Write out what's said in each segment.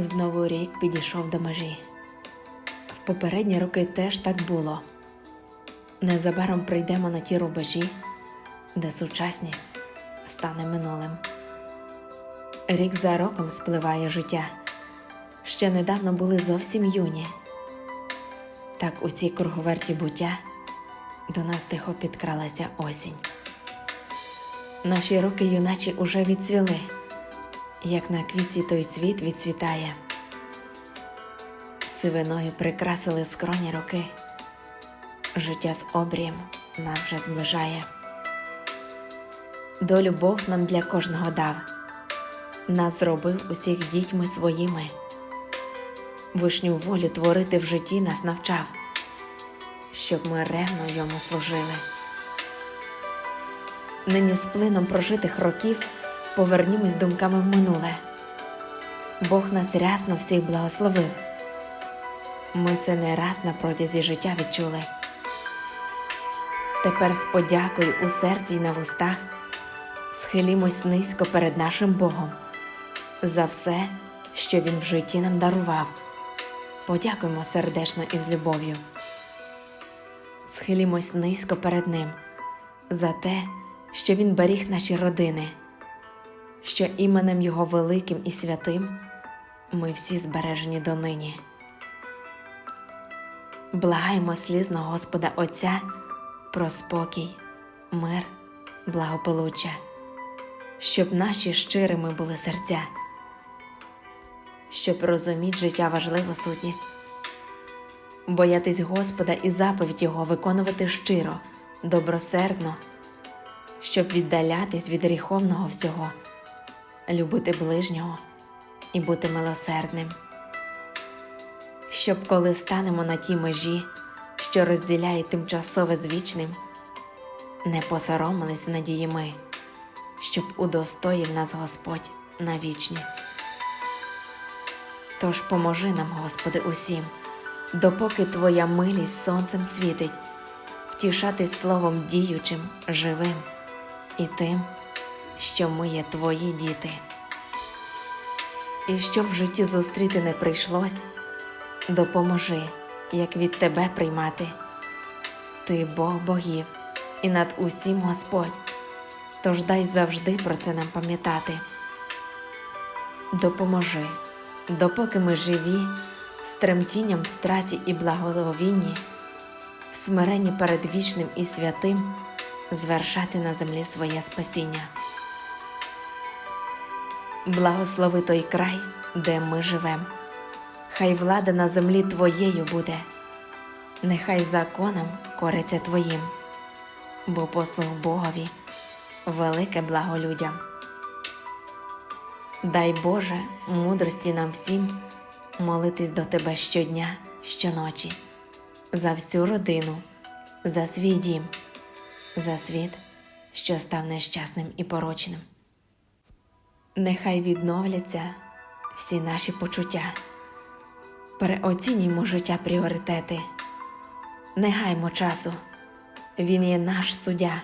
Знову рік підійшов до межі. В попередні роки теж так було. Незабаром прийдемо на ті рубежі, де сучасність стане минулим. Рік за роком спливає життя. Ще недавно були зовсім юні. Так у цій круговерті буття до нас тихо підкралася осінь. Наші роки юначі уже відцвіли, як на квітці той цвіт відцвітає. Сивиною прикрасили скроні роки, життя з обрієм нас вже зближає. Долю Бог нам для кожного дав, нас зробив усіх дітьми своїми, вишню волю творити в житті нас навчав, щоб ми ревно йому служили. Нині з плином прожитих років повернімось думками в минуле. Бог нас рясно всіх благословив. Ми це не раз на протязі життя відчули. Тепер з подякою у серці й на вустах схилімось низько перед нашим Богом за все, що Він в житті нам дарував. Подякуємо сердечно і з любов'ю. Схилімось низько перед Ним за те, що Він беріг наші родини, що іменем Його великим і святим ми всі збережені донині. Благаємо слізно Господа Отця про спокій, мир, благополуччя, щоб наші щирими були серця, щоб розуміть життя важливу сутність, боятись Господа і заповідь Його виконувати щиро, добросердно, щоб віддалятись від гріховного всього, любити ближнього і бути милосердним щоб коли станемо на тій межі, що розділяє тимчасове з вічним, не посоромились в надії ми, щоб удостоїв нас Господь на вічність. Тож поможи нам, Господи, усім, допоки Твоя милість сонцем світить, втішатись словом діючим, живим і тим, що ми є Твої діти. І щоб в житті зустріти не прийшлось, допоможи, як від тебе приймати. Ти Бог богів і над усім Господь, тож дай завжди про це нам пам'ятати. Допоможи, допоки ми живі, з тремтінням в страсі і благословінні, в смиренні перед вічним і святим звершати на землі своє спасіння. Благослови той край, де ми живемо хай влада на землі твоєю буде, нехай законом кориться твоїм, бо послуг Богові велике благо людям. Дай Боже мудрості нам всім молитись до Тебе щодня, щоночі, за всю родину, за свій дім, за світ, що став нещасним і порочним. Нехай відновляться всі наші почуття. Переоцінюємо життя пріоритети, не гаймо часу, він є наш суддя,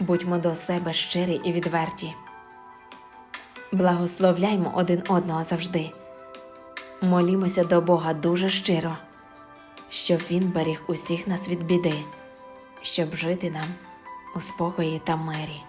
будьмо до себе щирі і відверті, благословляймо один одного завжди, молімося до Бога дуже щиро, щоб Він беріг усіх нас від біди, щоб жити нам у спокої та мирі.